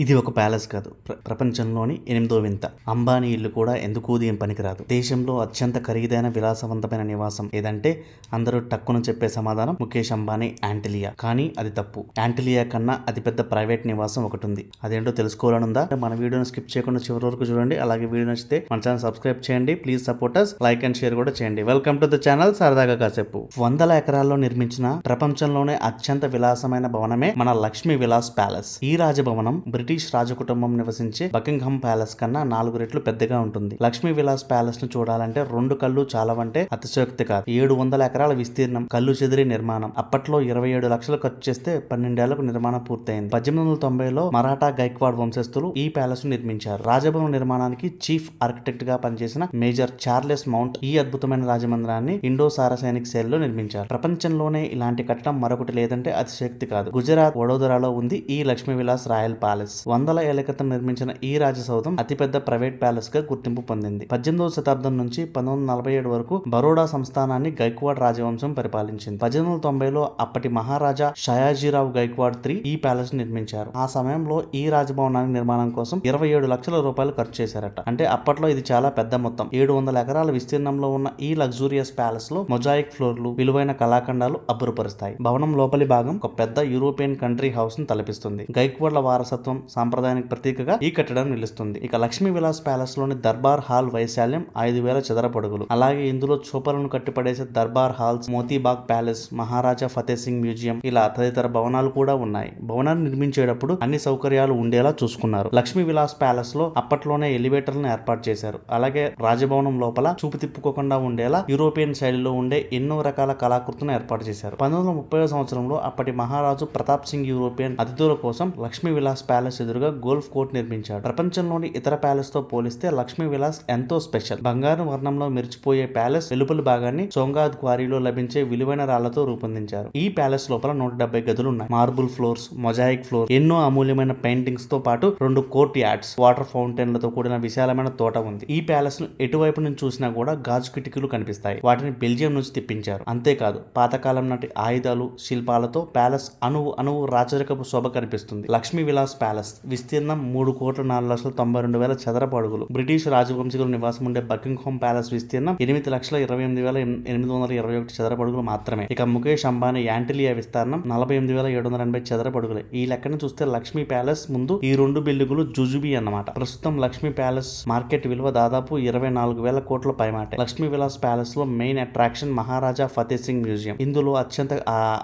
ఇది ఒక ప్యాలెస్ కాదు. ప్ర- ప్రపంచంలోని ఎనిమిదో వింత. అంబానీ ఇల్లు కూడా ఎందుకు ఏం పనికిరాదు? దేశంలో అత్యంత ఖరీదైన విలాసవంతమైన నివాసం ఏదంటే అందరూ టక్కున చెప్పే సమాధానం ముఖేష్ అంబానీ యాంటిలియా. కానీ అది తప్పు. యాంటిలియా కన్నా అతిపెద్ద ప్రైవేట్ నివాసం ఒకటి ఉంది అదేంటో తెలుసుకోవాలనుందా? మన వీడియోని స్కిప్ చేయకుండా చివరి వరకు చూడండి. అలాగే వీడియో నచ్చితే మన ఛానల్ సబ్స్క్రైబ్ చేయండి. Please support us like and share కూడా చేయండి. Welcome to the channel. సరదాగా కాసేపు. వందల ఎకరాల్లో నిర్మించిన ప్రపంచంలోనే అత్యంత విలాసమైన భవనమే మన లక్ష్మీ విలాస్ ప్యాలెస్. ఈ రాజభవనం బ్రిటిష్ రాజకుటుంబం నివసించే బకింగ్హామ్ ప్యాలెస్ కన్నా నాలుగు రెట్లు పెద్దగా ఉంటుంది. లక్ష్మీ విలాస్ ప్యాలెస్ను చూడాలంటే రెండు కళ్ళు చాలవంటే అతిశయోక్తి కాదు. ఏడు వందల ఎకరాల విస్తీర్ణం కళ్ళు చెదిరి నిర్మాణం. అప్పట్లో ఇరవై ఏడు లక్షలు ఖర్చు చేస్తే పన్నెండేళ్ళకు నిర్మాణం పూర్తయింది. పద్దెనిమిది వందల తొంభైలో మరాఠా గైక్వాడ్ వంశస్థులు ఈ ప్యాలెస్ను నిర్మించారు. రాజభవనం నిర్మాణానికి చీఫ్ ఆర్కిటెక్ట్గా పనిచేసిన మేజర్ చార్లెస్ మౌంట్ ఈ అద్భుతమైన రాజమందిరాన్ని ఇండో సారసైనిక్ శైలిలో నిర్మించారు. ప్రపంచంలోనే ఇలాంటి కట్టడం మరొకటి లేదంటే అతిశక్తి కాదు. గుజరాత్ వడోదరాలో ఉంది ఈ లక్ష్మీ విలాస్ రాయల్ ప్యాలెస్. వందల ఏళ్ళ క్రితం నిర్మించిన ఈ రాజసౌధం అతిపెద్ద ప్రైవేట్ ప్యాలెస్గా గుర్తింపు పొందింది. పద్దెనిమిదవ శతాబ్దం నుంచి పంతొమ్మిది నలభై ఏడు వరకు బరోడా సంస్థానాన్ని గైక్వాడ్ రాజవంశం పరిపాలించింది. పద్దెనిమిది వందల తొంభైలో అప్పటి మహారాజా షయాజీరావు గైక్వాడ్ త్రీ ఈ ప్యాలెస్ నిర్మించారు. ఆ సమయంలో ఈ రాజభవనానికి నిర్మాణం కోసం ఇరవై ఏడు లక్షల రూపాయలు ఖర్చు చేశారట. అంటే అప్పట్లో ఇది చాలా పెద్ద మొత్తం. ఏడు వందల ఎకరాల విస్తీర్ణంలో ఉన్న ఈ లగ్జూరియస్ ప్యాలెస్లో మొజాయిక్ ఫ్లోర్లు విలువైన కళాఖండాలు అబ్బురపరుస్తాయి. భవనం లోపలి భాగం ఒక పెద్ద యూరోపియన్ కంట్రీ హౌస్ను తలపిస్తుంది. గైక్వాడ్ల వారసత్వం సాంప్రదాయానికి ప్రతీకగా ఈ కట్టడం నిలుస్తుంది. ఇక లక్ష్మీ విలాస్ ప్యాలెస్లోని దర్బార్ హాల్ వైశాల్యం ఐదు వేల చదరపడుగులు అలాగే ఇందులో చూపలను కట్టిపడేసే Darbar halls Motibagh palace Maharaja Fateh Singh museum ఇలా తదితర భవనాలు కూడా ఉన్నాయి. భవనాన్ని నిర్మించేటప్పుడు అన్ని సౌకర్యాలు ఉండేలా చూసుకున్నారు. లక్ష్మీ విలాస్ ప్యాలెస్లో అప్పట్లోనే ఎలివేటర్లను ఏర్పాటు చేశారు. అలాగే రాజభవనం లోపల చూపు తిప్పుకోకుండా ఉండేలా యూరోపియన్ శైలిలో ఉండే ఎన్నో రకాల కళాకృతులను ఏర్పాటు చేశారు. పంతొమ్మిది వందల ముప్పై సంవత్సరంలో అప్పటి మహారాజు ప్రతాప్ సింగ్ యూరోపియన్ అతిథుల కోసం లక్ష్మీ విలాస్ ప్యాలెస్ ఎదురుగా గోల్ఫ్ కోర్ట్ నిర్మించాడు. ప్రపంచంలోని ఇతర ప్యాలెస్తో పోలిస్తే లక్ష్మీ విలాస్ ఎంతో స్పెషల్. బంగారు వర్ణంలో మెరిచిపోయే ప్యాలెస్ వెలుపల భాగాన్ని సోంగాద్ క్వారీలో లభించే విలువైన రాళ్ళతో రూపొందించారు. ఈ ప్యాలెస్ లోపల నూట డెబ్బై గదులు ఉన్నాయి. మార్బుల్ ఫ్లోర్స్ మొజాయిక్ ఫ్లోర్ ఎన్నో అమూల్యమైన పెయింటింగ్స్తో పాటు రెండు కోర్ట్ యార్డ్స్ వాటర్ ఫౌంటైన్లతో కూడిన విశాలమైన తోట ఉంది. ఈ ప్యాలెస్ను ఎటువైపు నుంచి చూసినా కూడా గాజు కిటికీలు కనిపిస్తాయి. వాటిని బెల్జియం నుంచి తెప్పించారు. అంతేకాదు పాతకాలం నాటి ఆయుధాలు శిల్పాలతో ప్యాలెస్ అణువు అణువు రాచరికపు శోభ కనిపిస్తుంది. లక్ష్మీ విలాస్ ప్యాలెస్ విస్తీర్ణం మూడు కోట్ల నాలుగు లక్షల తొంభై రెండు వేల చదరపు అడుగులు బ్రిటిష్ రాజవంశీకుల నివాసం ఉండే బకింగ్ హోమ్ ప్యాలెస్ విస్తీర్ణం ఎనిమిది లక్షల ఇరవై ఎనిమిది వేల ఎనిమిది వందల ఇరవై ఒకటి చదరపు అడుగులు మాత్రమే. ఇక ముఖేష్ అంబానీ యాంటిలియా విస్తీర్ణం నలభై ఎనిమిది వేల ఏడు వందల ఎనభై చదరపు అడుగులే ఈ లెక్కను చూస్తే లక్ష్మీ ప్యాలెస్ ముందు ఈ రెండు బిల్డింగులు జుజుబి అన్నమాట. ప్రస్తుతం లక్ష్మీ ప్యాలెస్ మార్కెట్ విలువ దాదాపు ఇరవై నాలుగు వేల కోట్ల పైమాట. లక్ష్మీ విలాస్ ప్యాలెస్లో main attraction Maharaja Fateh Singh museum. ఇందులో అత్యంత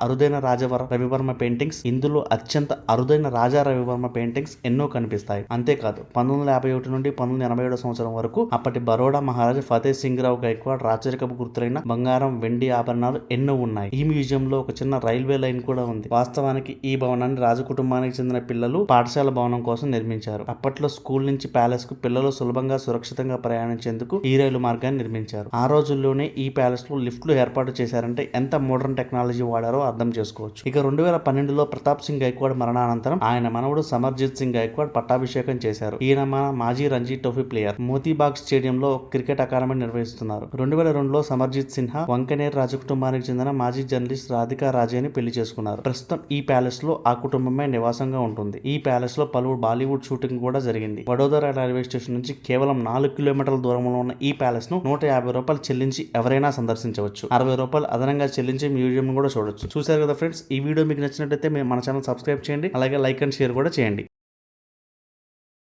అరుదైన రాజవర రవివర్మ పెయింటింగ్స్. ఇందులో అత్యంత అరుదైన రాజా రవివర్మ పెయింటింగ్ పెయింటింగ్స్ ఎన్నో కనిపిస్తాయి. అంతేకాదు పంతొమ్మిది వందల యాభై ఒకటి నుండి పంతొమ్మిది వందల ఎనభై ఏడు సంవత్సరం వరకు అప్పటి బరోడా మహారాజా ఫతే సింగ్ రావు గైక్వాడ్ రాచరికపు గుర్తులైన బంగారం వెండి ఆభరణాలు ఎన్నో ఉన్నాయి. ఈ మ్యూజియం లో ఒక చిన్న రైల్వే లైన్ కూడా ఉంది. వాస్తవానికి ఈ భవనాన్ని రాజకుటుంబానికి చెందిన పిల్లలు పాఠశాల భవనం కోసం నిర్మించారు. అప్పట్లో స్కూల్ నుంచి ప్యాలెస్కు పిల్లలు సులభంగా సురక్షితంగా ప్రయాణించేందుకు ఈ రైలు మార్గాన్ని నిర్మించారు. ఆ రోజుల్లోనే ఈ ప్యాలెస్లో లిఫ్ట్లు ఏర్పాటు చేశారంటే ఎంత మోడర్న్ టెక్నాలజీ వాడారో అర్థం చేసుకోవచ్చు. ఇక రెండు వేల పన్నెండులో ప్రతాప్ సింగ్ గైక్వాడ్ మరణానంతరం ఆయన మనవడు సమర్జిత్ సింగ్ గైక్వాడ్ పట్టాభిషేకం చేశారు. ఈయన మన మాజీ Ranji trophy player. Motibagh stadium లో క్రికెట్ అకాడమీ నిర్వహిస్తున్నారు. రెండు వేల రెండులో సమర్జిత్ సిన్హా వంకనేర్ రాజకుటుంబానికి చెందిన మాజీ జర్నలిస్ట్ రాధికా రాజేని పెళ్ళి చేసుకున్నారు. ప్రస్తుతం ఈ ప్యాలెస్లో ఆ కుటుంబమే నివాసంగా ఉంటుంది. ఈ ప్యాలెస్లో పలువురు బాలీవుడ్ షూటింగ్ కూడా జరిగింది. వడోదర రైల్వే స్టేషన్ నుంచి కేవలం నాలుగు కిలోమీటర్ల దూరంలో ఉన్న ఈ ప్యాలెస్ను నూట యాభై రూపాయలు చెల్లించి ఎవరైనా సందర్శించవచ్చు. అరవై రూపాయలు అదనంగా చెల్లించి మ్యూజియం కూడా చూడొచ్చు. చూసారు కదా ఫ్రెండ్స్ ఈ వీడియో మీకు నచ్చినట్లయితే మన ఛానల్ సబ్స్క్రైబ్ చేయండి. అలాగే లైక్ అండ్ షేర్ కూడా చేయండి.